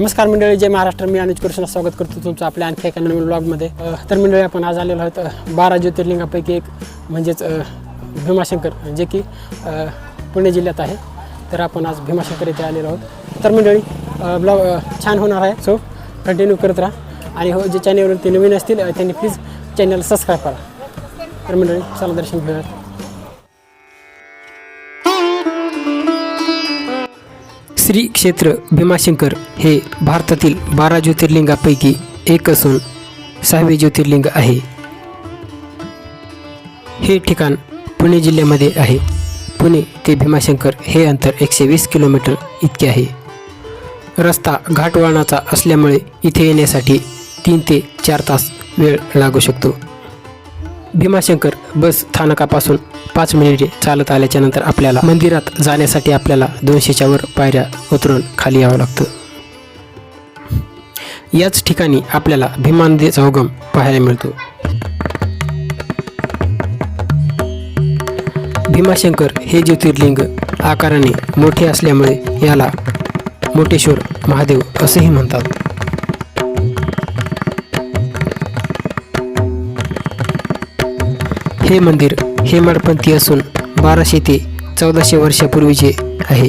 नमस्कार मंडळी जय महाराष्ट्र. मी अनुज कृष्ण स्वागत करतो तुमचं आपल्या आणखी एका नवीन ब्लॉगमध्ये तर मंडळी आपण आज आलेलो आहोत बारा ज्योतिर्लिंगापैकी एक म्हणजेच भीमाशंकर जे की पुणे जिल्ह्यात आहे. तर आपण आज भीमाशंकर येथे आलेलो आहोत. तर मंडळी ब्लॉग छान होणार आहे. सो कंटिन्यू करत राहा. आणि हो जे चॅनेलवर ते नवीन असतील त्यांनी प्लीज चॅनल सबस्क्राईब करा. तर मंडळी चला दर्शन घेऊयात. श्री क्षेत्र भीमाशंकर हे भारतातील बारा ज्योतिर्लिंगापैकी एक असून सहावे ज्योतिर्लिंग आहे. हे ठिकाण पुणे जिल्ह्यामध्ये आहे. पुणे ते भीमाशंकर हे अंतर एकशे वीस किलोमीटर इतके आहे. रस्ता घाटवळणाचा असल्यामुळे इथे येण्यासाठी तीन ते चार तास वेळ लागू शकतो. भीमाशंकर बस स्थानकापासून पाच मिनिटे चालत आल्याच्यानंतर आपल्याला मंदिरात जाण्यासाठी आपल्याला दोनशेच्या वर पायऱ्या उतरून खाली यावं लागतं. याच ठिकाणी आपल्याला भीमा नदीचा उगम पाहायला मिळतो. भीमाशंकर हे ज्योतिर्लिंग आकाराने मोठे असल्यामुळे याला मोठेश्वर महादेव असेही म्हणतात. हे मंदिर हेमाडपंथी असून बाराशे ते चौदाशे वर्षापूर्वीचे आहे.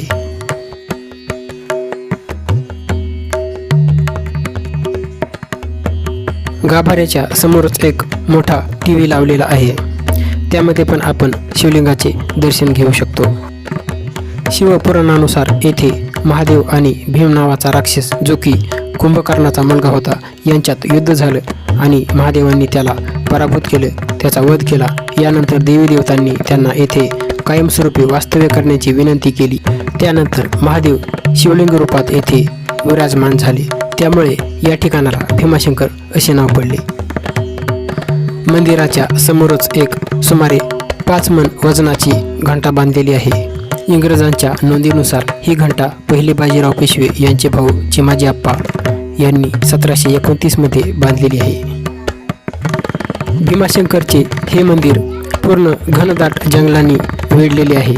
गाभाऱ्याच्या समोरच एक मोठा टी व्ही लावलेला आहे. त्यामध्ये पण आपण शिवलिंगाचे दर्शन घेऊ शकतो. शिवपुराणानुसार येथे महादेव आणि भीम नावाचा राक्षस जो की कुंभकर्णाचा मुलगा होता यांच्यात युद्ध झालं आणि महादेवांनी त्याला पराभूत केलं. त्याचा वध केला. यानंतर देवी देवतांनी त्यांना येथे कायमस्वरूपी वास्तव्य करण्याची विनंती केली. त्यानंतर महादेव शिवलिंग रूपात येथे विराजमान झाले. त्यामुळे या ठिकाणाला भीमाशंकर असे नाव पडले. मंदिराच्या समोरच एक सुमारे पाच मन वजनाची घंटा बांधलेली आहे. इंग्रजांच्या नोंदीनुसार ही घंटा पहिले बाजीराव पेशवे यांचे भाऊ चिमाजी आप्पा यांनी सतराशे एकोणतीसमध्ये बांधलेली आहे. भीमाशंकरचे हे मंदिर पूर्ण घनदाट जंगलांनी वेढलेले आहे.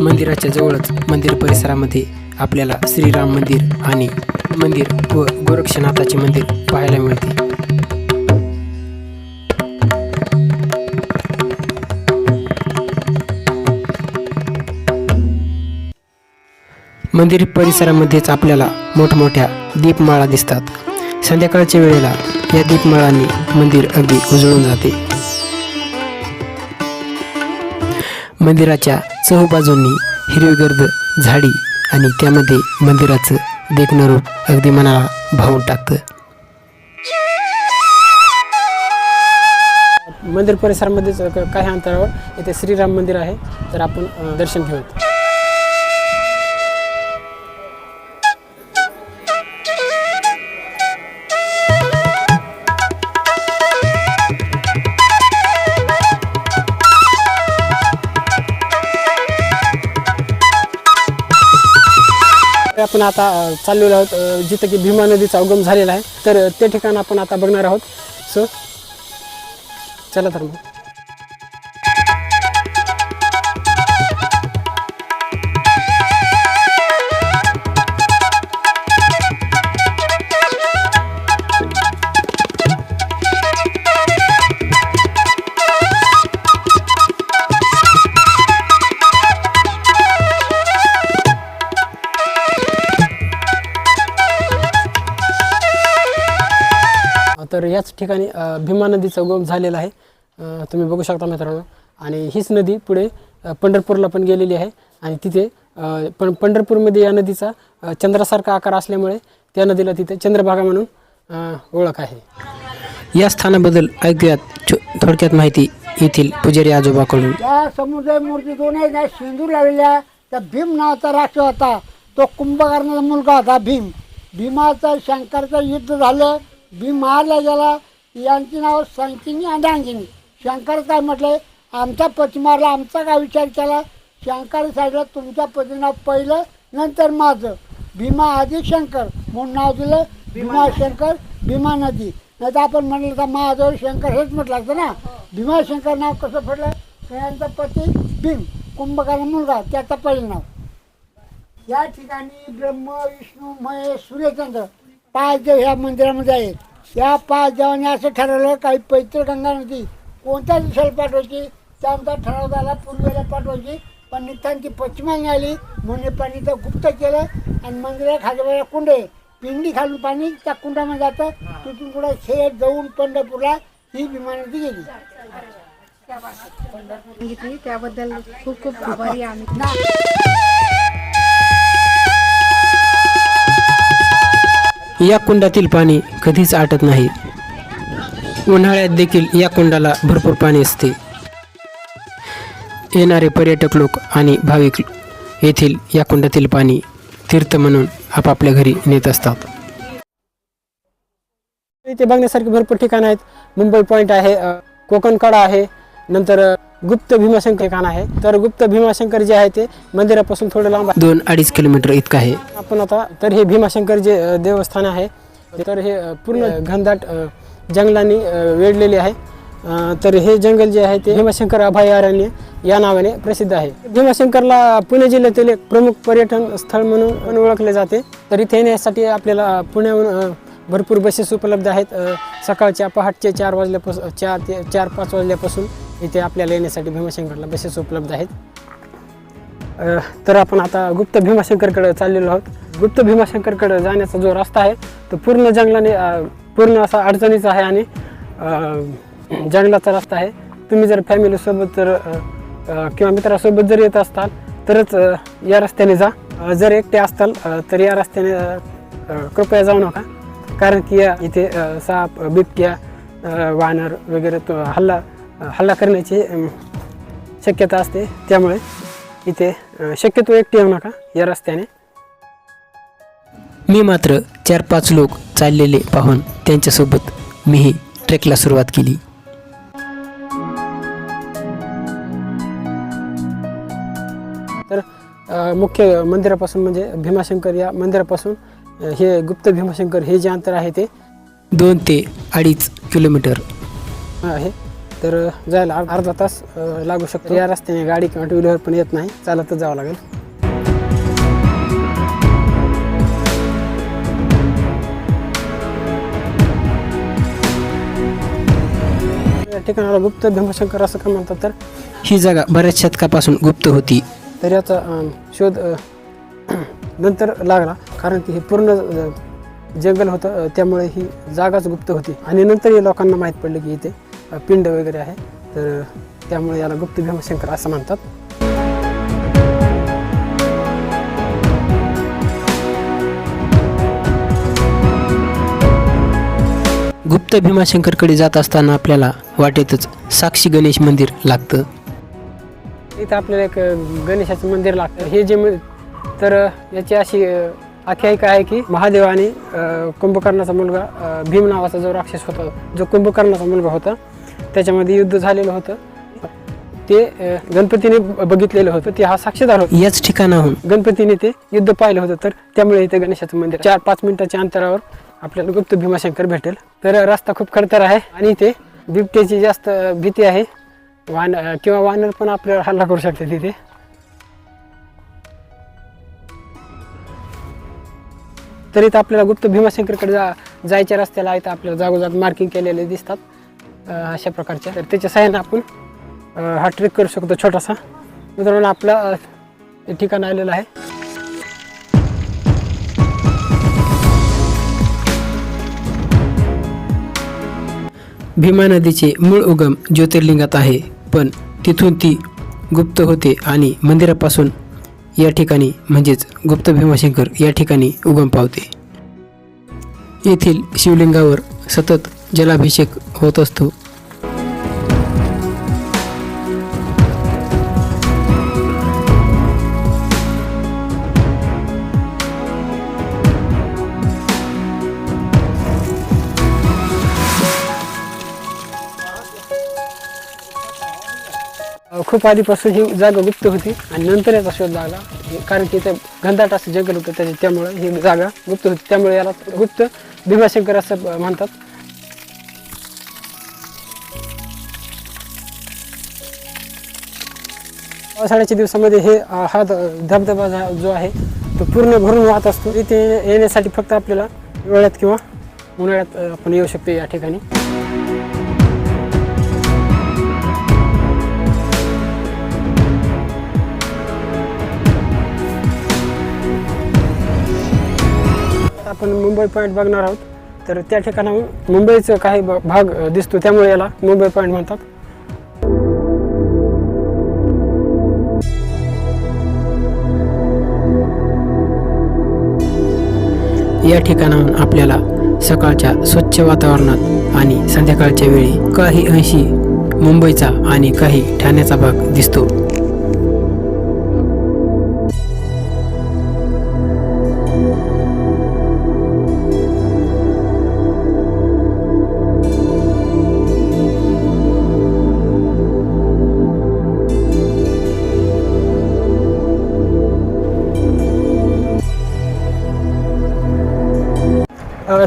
मंदिराच्या जवळच मंदिर परिसरामध्ये आपल्याला श्रीराम मंदिर आणि मंदिर व गोरक्षनाथाचे मंदिर पाहायला मिळते. मंदिर परिसरामध्येच आपल्याला मोठमोठ्या दीपमाळा दिसतात. संध्याकाळच्या वेळेला या दीपमाळांनी मंदिर अगदी उजळून जाते. मंदिराच्या चहूबाजूंनी हिरवीगर्द झाडी आणि त्यामध्ये मंदिराचं देखणं रूप अगदी मनाला भावून टाकतं. मंदिर परिसरामध्येच काही अंतरावर इथे श्रीराम मंदिर आहे. तर आपण दर्शन घेऊयात. आपण आता चाललेलो आहोत जिथं की भीमा नदीचा उगम झालेला आहे. तर ते ठिकाण आपण आता बघणार आहोत. सो चला तर मग. तर याच ठिकाणी भीमा नदीचा उगम झालेला आहे. तुम्ही बघू शकता मित्रांनो. आणि हीच नदी पुढे पंढरपूरला पण गेलेली आहे. आणि तिथे पण पंढरपूरमध्ये या नदीचा चंद्रासारखा आकार असल्यामुळे त्या नदीला तिथे चंद्रभागा म्हणून ओळख आहे. या स्थानाबद्दल ऐकूयात थोडक्यात माहिती येथील पुजारी आजोबाकडून. त्या समुद्र मूर्ती दोन आहेत ना शेंदूर लावलेल्या त्या भीम नावाचा राक्षस होता. तो कुंभकर्णाचा मुलगा होता भीम. भीमाचं शंकरचं युद्ध झालं. भीम मारला गेला यांची नाव संकिनी आणि शंकर काय म्हटलं? आमचा पती मारला आमचा काय विचार केला? शंकर साईडला तुमच्या पती नाव पहिलं नंतर माझं. भीमा आधी शंकर म्हणून नाव दिलं भीमाशंकर भीमा नदी. नाही तर आपण म्हणलं तर महादेव शंकर हेच म्हटलं असतं ना. भीमाशंकर नाव कसं पडलं? यांचा पती भीम कुंभकर्ण मुलगा त्याचं पहिलं नाव. या ठिकाणी ब्रह्म विष्णू महेश सूर्यचंद्र पाच देव ह्या मंदिरामध्ये आहेत या पाच देवांनी असं ठरवलं काही पवित्र गंगा नदी कोणत्या दिशेला पाठवायची? त्यानंतर ठराव झाला पूर्वेला पाठवायची. पण नितांती पश्चिमाने आली. म्हणून पाणी तर गुप्त केलं आणि मंदिरा खाजवायला कुंड पिंडी खालून पाणी त्या कुंडामध्ये जातं. तिथून पुढे शेत जाऊन पंढरपूरला ही भीमा नदी गेली. सांगितली त्याबद्दल खूप खूप आभारी आम्ही. या कुंडातील पाणी कधीच आटत नाही. उन्हाळ्यात देखील या कुंडाला भरपूर पाणी असते. येणारे पर्यटक लोक आणि भाविक येथील या कुंडातील पाणी तीर्थ म्हणून आपापल्या घरी नेत असतात. इथे बघण्यासारखे भरपूर ठिकाण आहेत. मुंबई पॉईंट आहे अ, कोकण कडा आहे नंतर गुप्त भीमाशंकर ठिकाण आहे. तर गुप्त भीमाशंकर जे आहे ते मंदिरापासून थोडं लांब दोन अडीच किलोमीटर इतकं आहे. आपण आता तर हे भीमाशंकर जे अ, देवस्थान आहे तर हे अ, पूर्ण घनदाट अ, जंगलांनी अ, वेढलेले आहे. अ, तर हे जंगल जे आहे ते भीमाशंकर अभयारण्य या नावाने प्रसिद्ध आहे. भीमाशंकरला पुणे जिल्ह्यातील एक प्रमुख पर्यटन स्थळ म्हणून पण ओळखले जाते. तर इथे येण्यासाठी आपल्याला पुण्याहून अ, भरपूर बसेस उपलब्ध आहेत. अ, सकाळच्या पहाटचे चार वाजल्यापासून चार ते चार पाच वाजल्यापासून. इथे आपल्याला येण्यासाठी भीमाशंकरला बसेस उपलब्ध आहेत. तर आपण आता गुप्त भीमाशंकरकडे चाललेलो आहोत. गुप्त भीमाशंकरकडे जाण्याचा जो रस्ता आहे तो पूर्ण जंगलाने पूर्ण असा अडचणीचा आहे आणि जंगलाचा रस्ता आहे. तुम्ही जर फॅमिलीसोबत जर किंवा मित्रासोबत जर येत असाल तरच या रस्त्याने जा. जर एकटे असताल तर या रस्त्याने कृपया जाऊ नका. कारण की या इथे साप बिबक्या वानर वगैरे तो हल्ला हल्ला करण्याची शक्यता असते. त्यामुळे इथे शक्यतो एकटे येऊ नका या रस्त्याने. मी मात्र चार पाच लोक चाललेले पाहून त्यांच्यासोबत मीही ट्रेकला सुरुवात केली. तर मुख्य मंदिरापासून म्हणजे भीमाशंकर या मंदिरापासून हे गुप्त भीमाशंकर हे जे अंतर आहे ते दोन ते अडीच किलोमीटर. आहे. तर जायला अर्ध- तास लागू शकतो. या रस्त्याने गाडी किंवा टू व्हीलर पण येत नाही. चालतच जावं लागेल. या ठिकाणाला गुप्त भीमाशंकर असं का म्हणतात तर? ही जागा बऱ्याच शतकापासून गुप्त होती. तर याचा अं, शोध अं, नंतर लागला. कारण की हे पूर्ण अं, जंगल होतं अं, त्यामुळे ही जागाच गुप्त होती. आणि नंतर या लोकांना माहीत पडलं की इथे पिंड वगैरे आहे तर त्यामुळे याला गुप्त भीमशंकर असं म्हणतात. गुप्त भीमाशंकरकडे जात असताना आपल्याला वाटेतच साक्षी गणेश मंदिर लागतं. इथं आपल्याला एक गणेशाचं मंदिर लागतं. हे जे म- तर याची अशी आख्यायिका आहे की महादेवाने कुंभकर्णाचा मुलगा भीम नावाचा जो राक्षस होता जो कुंभकर्णाचा मुलगा होता त्याच्यामध्ये युद्ध झालेलं होतं. ते गणपतीने बघितलेलं होतं. ते हा साक्षीदार होता. याच ठिकाणाहून. गणपतीने ते युद्ध पाहिलं होतं. तर त्यामुळे इथे गणेशाचं मंदिर चार पाच मिनिटाच्या अंतरावर आपल्याला गुप्त भीमाशंकर भेटेल. तर रस्ता खूप खडतर आहे आणि इथे बिबट्याची जास्त भीती आहे. वान किंवा वानर पण आपल्याला हल्ला करू शकते तिथे तर इथं आपल्याला गुप्त भीमाशंकरकडे जा जायच्या रस्त्याला इथं आपल्याला जागोजाग मार्किंग केलेले दिसतात. अशा प्रकारच्या तर त्याच्या सहाय्याने आपण हा ट्रेक करू शकतो छोटासा. मित्रांनो आपलं ठिकाण आलेलं आहे. भीमा नदीचे मूळ उगम ज्योतिर्लिंगात आहे पण तिथून ती गुप्त होते आणि मंदिरापासून या ठिकाणी म्हणजेच गुप्त भीमाशंकर या ठिकाणी उगम पावते. येथील शिवलिंगावर सतत जलाभिषेक होत असतो. खूप आधीपासून ही जागा गुप्त होती आणि नंतर याचा शोध लागला कारण की ते घनदाट असं जंगल होतं त्याच्या त्यामुळे ही जागा गुप्त होती. त्यामुळे याला गुप्त भीमाशंकर असं म्हणतात. पावसाळ्याच्या दिवसामध्ये हे हा ध- धबधबा जो आहे तो पूर्ण भरून वाहत असतो. इथे येण्यासाठी फक्त आपल्याला हिवाळ्यात किंवा उन्हाळ्यात आपण येऊ शकतो या ठिकाणी. आपण मुंबई पॉईंट बघणार आहोत. तर त्या ठिकाणाहून मुंबईचं काही भाग दिसतो. त्यामुळे याला मुंबई पॉईंट म्हणतात. या ठिकाणाहून आपल्याला सकाळच्या स्वच्छ वातावरणात आणि संध्याकाळच्या वेळी काही अंशी मुंबईचा आणि काही ठाण्याचा भाग दिसतो.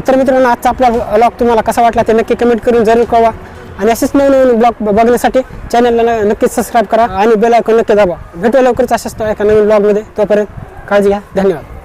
तर मित्रांनो आजचा आपला ब्लॉग तुम्हाला कसा वाटला ते नक्की कमेंट करून जरूर कळवा. आणि असेच नवीन ब्लॉग बघण्यासाठी चॅनलला नक्कीच सबस्क्राईब करा आणि बेल आयकॉन नक्की दाबा. भेटू लवकरच अशाच एका नवीन ब्लॉगमध्ये तोपर्यंत काळजी घ्या. धन्यवाद.